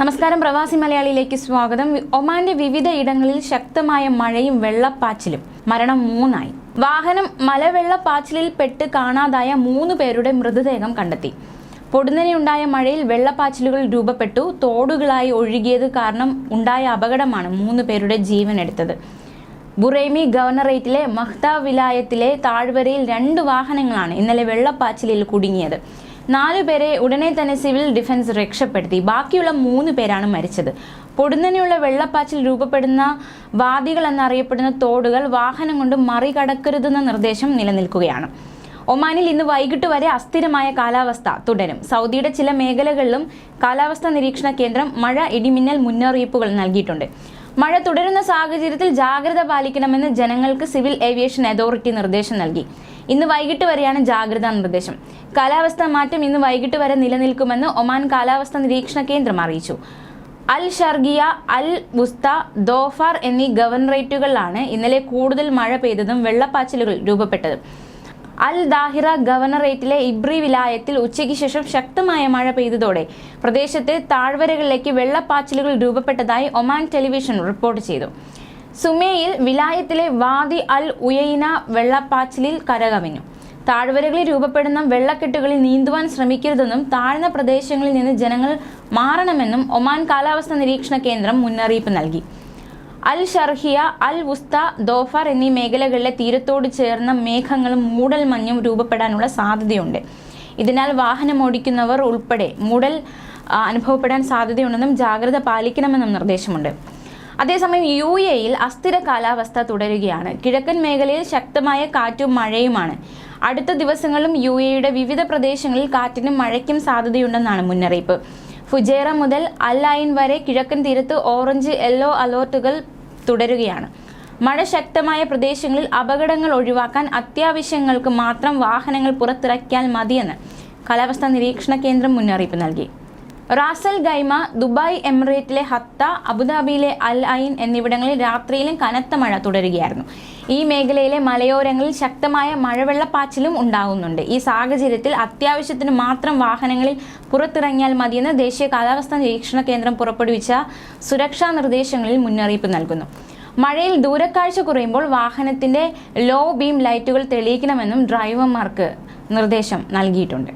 നമസ്കാരം പ്രവാസി മലയാളിയിലേക്ക് സ്വാഗതം. ഒമാന്റെ വിവിധ ഇടങ്ങളിൽ ശക്തമായ മഴയും വെള്ളപ്പാച്ചിലും. മരണം മൂന്നായി. വാഹനം മലവെള്ളപ്പാച്ചിലിൽ പെട്ട് കാണാതായ മൂന്ന് പേരുടെ മൃതദേഹം കണ്ടെത്തി. പൊടുന്നനെയുണ്ടായ മഴയിൽ വെള്ളപ്പാച്ചിലുകൾ രൂപപ്പെട്ടു. തോടുകളായി ഒഴുകിയത് കാരണം ഉണ്ടായ അപകടമാണ് മൂന്ന് പേരുടെ ജീവൻ എടുത്തത്. ബുറൈമി ഗവർണറേറ്റിലെ മഹ്ത വിലായത്തിലെ താഴ്വരയിൽ രണ്ട് വാഹനങ്ങളാണ് ഇന്നലെ വെള്ളപ്പാച്ചിലിൽ കുടുങ്ങിയത്. നാലുപേരെ ഉടനെ തന്നെ സിവിൽ ഡിഫൻസ് രക്ഷപ്പെടുത്തി. ബാക്കിയുള്ള മൂന്ന് പേരാണ് മരിച്ചത്. പൊടുന്നനെയുള്ള വെള്ളപ്പാച്ചിൽ രൂപപ്പെടുന്ന വാദികൾ എന്നറിയപ്പെടുന്ന തോടുകൾ വാഹനം കൊണ്ട് മറികടക്കരുതെന്ന നിർദ്ദേശം നിലനിൽക്കുകയാണ്. ഒമാനിൽ ഇന്ന് വൈകിട്ട് വരെ അസ്ഥിരമായ കാലാവസ്ഥ തുടരും. സൗദിയുടെ ചില മേഖലകളിലും കാലാവസ്ഥാ നിരീക്ഷണ കേന്ദ്രം മഴ ഇടിമിന്നൽ മുന്നറിയിപ്പുകൾ നൽകിയിട്ടുണ്ട്. മഴ തുടരുന്ന സാഹചര്യത്തിൽ ജാഗ്രത പാലിക്കണമെന്ന് ജനങ്ങൾക്ക് സിവിൽ ഏവിയേഷൻ അതോറിറ്റി നിർദ്ദേശം നൽകി. ഇന്ന് വൈകിട്ട് വരെയാണ് ജാഗ്രതാ നിർദ്ദേശം. കാലാവസ്ഥാ മാറ്റം ഇന്ന് വൈകിട്ട് വരെ നിലനിൽക്കുമെന്ന് ഒമാൻ കാലാവസ്ഥാ നിരീക്ഷണ കേന്ദ്രം അറിയിച്ചു. അൽ ഷർഗിയ അൽ വുസ്ത ദോഫാർ എന്നീ ഗവർണറേറ്റുകളിലാണ് ഇന്നലെ കൂടുതൽ മഴ പെയ്തതും വെള്ളപ്പാച്ചിലുകൾ രൂപപ്പെട്ടതും. അൽ ദാഹിറ ഗവർണറേറ്റിലെ ഇബ്രി വിലായത്തിൽ ഉച്ചയ്ക്ക് ശേഷം ശക്തമായ മഴ പെയ്തതോടെ പ്രദേശത്തെ താഴ്വരകളിലേക്ക് വെള്ളപ്പാച്ചിലുകൾ രൂപപ്പെട്ടതായി ഒമാൻ ടെലിവിഷൻ റിപ്പോർട്ട് ചെയ്തു. സുമേയിൽ വിലായത്തിലെ വാദി അൽ ഉയൈന വെള്ളപ്പാച്ചിലിൽ കരകവിഞ്ഞു. താഴ്വരകളിൽ രൂപപ്പെടുന്ന വെള്ളക്കെട്ടുകളിൽ നീന്തുവാൻ ശ്രമിക്കരുതെന്നും താഴ്ന്ന പ്രദേശങ്ങളിൽ നിന്ന് ജനങ്ങൾ മാറണമെന്നും ഒമാൻ കാലാവസ്ഥ നിരീക്ഷണ കേന്ദ്രം മുന്നറിയിപ്പ് നൽകി. അൽ ഷർഹിയ അൽ വുസ്ത ദോഫർ എന്നീ മേഖലകളിലെ തീരത്തോട് ചേർന്ന മേഘങ്ങളും മൂടൽ മഞ്ഞും രൂപപ്പെടാനുള്ള സാധ്യതയുണ്ട്. ഇതിനാൽ വാഹനമോടിക്കുന്നവർ ഉൾപ്പെടെ മൂടൽ അനുഭവപ്പെടാൻ സാധ്യതയുണ്ടെന്നും ജാഗ്രത പാലിക്കണമെന്നും നിർദ്ദേശമുണ്ട്. അതേസമയം യു എയിൽ അസ്ഥിര കാലാവസ്ഥ തുടരുകയാണ്. കിഴക്കൻ മേഖലയിൽ ശക്തമായ കാറ്റും മഴയുമാണ്. അടുത്ത ദിവസങ്ങളും യു എയുടെ വിവിധ പ്രദേശങ്ങളിൽ കാറ്റിനും മഴയ്ക്കും സാധ്യതയുണ്ടെന്നാണ് മുന്നറിയിപ്പ്. ഫുജേറ മുതൽ ഐൻ വരെ കിഴക്കൻ തീരത്ത് ഓറഞ്ച് യെല്ലോ അലേർട്ടുകൾ തുടരുകയാണ്. മഴ ശക്തമായ പ്രദേശങ്ങളിൽ അപകടങ്ങൾ ഒഴിവാക്കാൻ അത്യാവശ്യങ്ങൾക്ക് മാത്രം വാഹനങ്ങൾ പുറത്തിറക്കിയാൽ മതിയെന്ന് കാലാവസ്ഥാ നിരീക്ഷണ കേന്ദ്രം മുന്നറിയിപ്പ് നൽകി. റാസൽ ഗൈമ ദുബായ് എമിറേറ്റിലെ ഹത്ത അബുദാബിയിലെ അൽ ഐൻ എന്നിവിടങ്ങളിൽ രാത്രിയിലും കനത്ത മഴ തുടരുകയായിരുന്നു. ഈ മേഖലയിലെ മലയോരങ്ങളിൽ ശക്തമായ മഴവെള്ളപ്പാച്ചിലും ഉണ്ടാകുന്നുണ്ട് ഈ സാഹചര്യത്തിൽ അത്യാവശ്യത്തിന് മാത്രം വാഹനങ്ങളിൽ പുറത്തിറങ്ങിയാൽ മതിയെന്ന് ദേശീയ കാലാവസ്ഥാ നിരീക്ഷണ കേന്ദ്രം പുറപ്പെടുവിച്ച സുരക്ഷാ നിർദ്ദേശങ്ങളിൽ മുന്നറിയിപ്പ് നൽകുന്നു. മഴയിൽ ദൂരക്കാഴ്ച കുറയുമ്പോൾ വാഹനത്തിന്റെ ലോ ബീം ലൈറ്റുകൾ തെളിയിക്കണമെന്നും ഡ്രൈവർമാർക്ക് നിർദ്ദേശം നൽകിയിട്ടുണ്ട്.